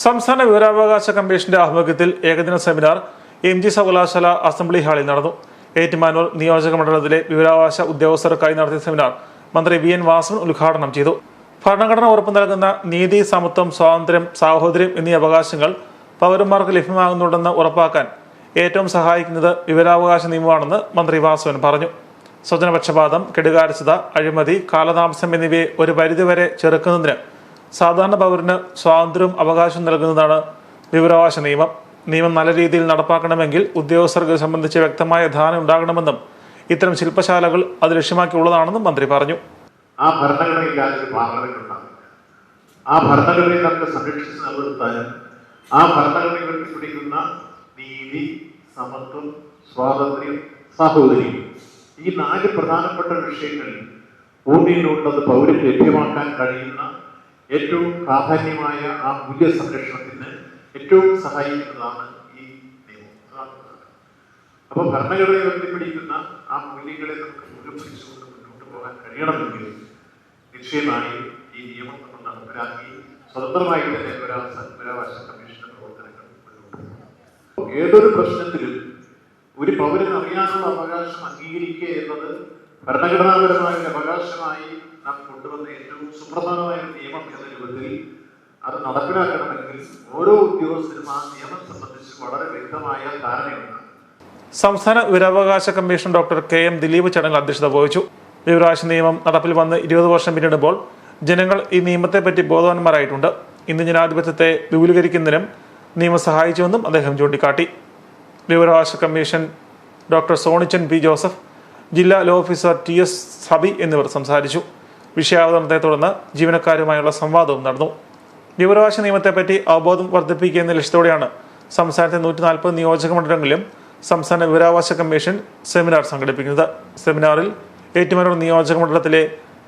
സംസ്ഥാന വിവരാവകാശ കമ്മീഷന്റെ ആഭിമുഖ്യത്തിൽ ഏകദിന സെമിനാർ എം ജി സർവകലാശാല അസംബ്ലി ഹാളിൽ നടന്നു. ഏറ്റുമാനൂർ നിയോജക മണ്ഡലത്തിലെ വിവരാവകാശ ഉദ്യോഗസ്ഥർക്കായി നടത്തിയ സെമിനാർ മന്ത്രി വി എൻ വാസവൻ ഉദ്ഘാടനം ചെയ്തു. ഭരണഘടന ഉറപ്പു നൽകുന്ന നീതി സമത്വം സ്വാതന്ത്ര്യം സാഹോദര്യം എന്നീ അവകാശങ്ങൾ പൗരന്മാർക്ക് ലഭ്യമാകുന്നുണ്ടെന്ന് ഉറപ്പാക്കാൻ ഏറ്റവും സഹായിക്കുന്നത് വിവരാവകാശ നിയമമാണെന്ന് മന്ത്രി വാസവൻ പറഞ്ഞു. സ്വജനപക്ഷപാതം കെടുകാര്യസ്ഥത അഴിമതി കാലതാമസം എന്നിവയെ ഒരു പരിധിവരെ ചെറുക്കുന്നതിന് സാധാരണ പൗരന് സ്വാതന്ത്ര്യം അവകാശം നൽകുന്നതാണ് വിവരാവകാശ നിയമം. നിയമം നല്ല രീതിയിൽ നടപ്പാക്കണമെങ്കിൽ ഉദ്യോഗസ്ഥർക്ക് സംബന്ധിച്ച് വ്യക്തമായ ധാരണ ഉണ്ടാകണമെന്നും ഇത്തരം ശില്പശാലകൾ അത് ലക്ഷ്യമാക്കിയുള്ളതാണെന്നും മന്ത്രി പറഞ്ഞു. ആ ഭരണഘടനയില്ലാതെ ഒരു പാർലമെന്റ് ഉണ്ടാവില്ല. ആ ആ ഭരണഘടനയിൽ നീതി സമത്വം സ്വാതന്ത്ര്യം സാഹോദര്യം ഈ നാല് പ്രധാനപ്പെട്ട വിഷയങ്ങളിൽ ഭൂമിയിലുള്ളത് പൗരം ലഭ്യമാക്കാൻ കഴിയുന്ന ഏറ്റവും പ്രാധാന്യമായ ആ മൂല്യ സംരക്ഷണത്തിന് ഏറ്റവും സഹായിക്കുന്നതാണ് ഈ നിയമം. അപ്പൊ ഭരണഘടനയെ ഉയർത്തിപ്പിടിക്കുന്ന ആ മൂല്യങ്ങളെ നമുക്ക് മുറുകെ പിടിച്ചുകൊണ്ട് മുന്നോട്ട് പോകാൻ കഴിയണമെങ്കിൽ നിശ്ചയമായും ഈ നിയമം നമ്മൾ നടപ്പിലാക്കി സ്വതന്ത്രമായി തന്നെ വിവരാവകാശ കമ്മീഷന്റെ പ്രവർത്തനങ്ങൾ ഏതൊരു പ്രശ്നത്തിലും ഒരു പൗരന് അറിയാനുള്ള അവകാശം അംഗീകരിക്കുക എന്നത് ഭരണഘടനാപരമായ ഒരു അവകാശമായി നാം കൊണ്ടുവന്ന ഏറ്റവും സുപ്രധാനമായ ഒരു നിയമം എന്ന രൂപത്തിൽ അത് നടപ്പിലാക്കണമെങ്കിൽ ഓരോ ഉദ്യോഗസ്ഥരും ആ നിയമം സംബന്ധിച്ച് വളരെ വ്യക്തമായ ധാരണയുണ്ട്. സംസ്ഥാന വിവരാവകാശ കമ്മീഷൻ ഡോക്ടർ കെ എം ദിലീപ് ചടങ്ങിൽ അധ്യക്ഷത വഹിച്ചു. വിവരാവകാശ നിയമം നടപ്പിൽ വന്ന് ഇരുപത് വർഷം പിന്നിടുമ്പോൾ ജനങ്ങൾ ഈ നിയമത്തെ നിയമത്തെപ്പറ്റി ബോധവാന്മാരായിട്ടുണ്ട്. ഇന്ന് ജനാധിപത്യത്തെ വിപുലീകരിക്കുന്നതിനും നിയമം സഹായിച്ചുവെന്നും അദ്ദേഹം ചൂണ്ടിക്കാട്ടി. വിവരാവകാശ കമ്മീഷൻ ഡോക്ടർ സോണിച്ചൻ പി ജോസഫ് ജില്ലാ law officer T S Sabi എന്നിവർ സംസാരിച്ചു. വിഷയാവതരണത്തെ തുടർന്ന് ജീവനക്കാരുമായുള്ള സംവാദവും നടന്നു. വിവരാവകാശ നിയമത്തെപ്പറ്റി അവബോധം വർദ്ധിപ്പിക്കുക എന്ന ലക്ഷ്യത്തോടെയാണ് സംസ്ഥാനത്തെ നൂറ്റി നാൽപ്പത് നിയോജക മണ്ഡലങ്ങളിലും സംസ്ഥാന വിവരാവകാശ കമ്മീഷൻ സെമിനാർ സംഘടിപ്പിക്കുന്നത്. സെമിനാറിൽ ഏറ്റുമാനൂർ നിയോജക മണ്ഡലത്തിലെ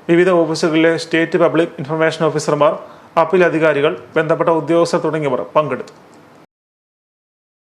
വിവിധ ഓഫീസുകളിലെ സ്റ്റേറ്റ് പബ്ലിക് ഇൻഫർമേഷൻ ഓഫീസർമാർ അപ്പീൽ അധികാരികൾ ബന്ധപ്പെട്ട ഉദ്യോഗസ്ഥർ തുടങ്ങിയവർ പങ്കെടുത്തു.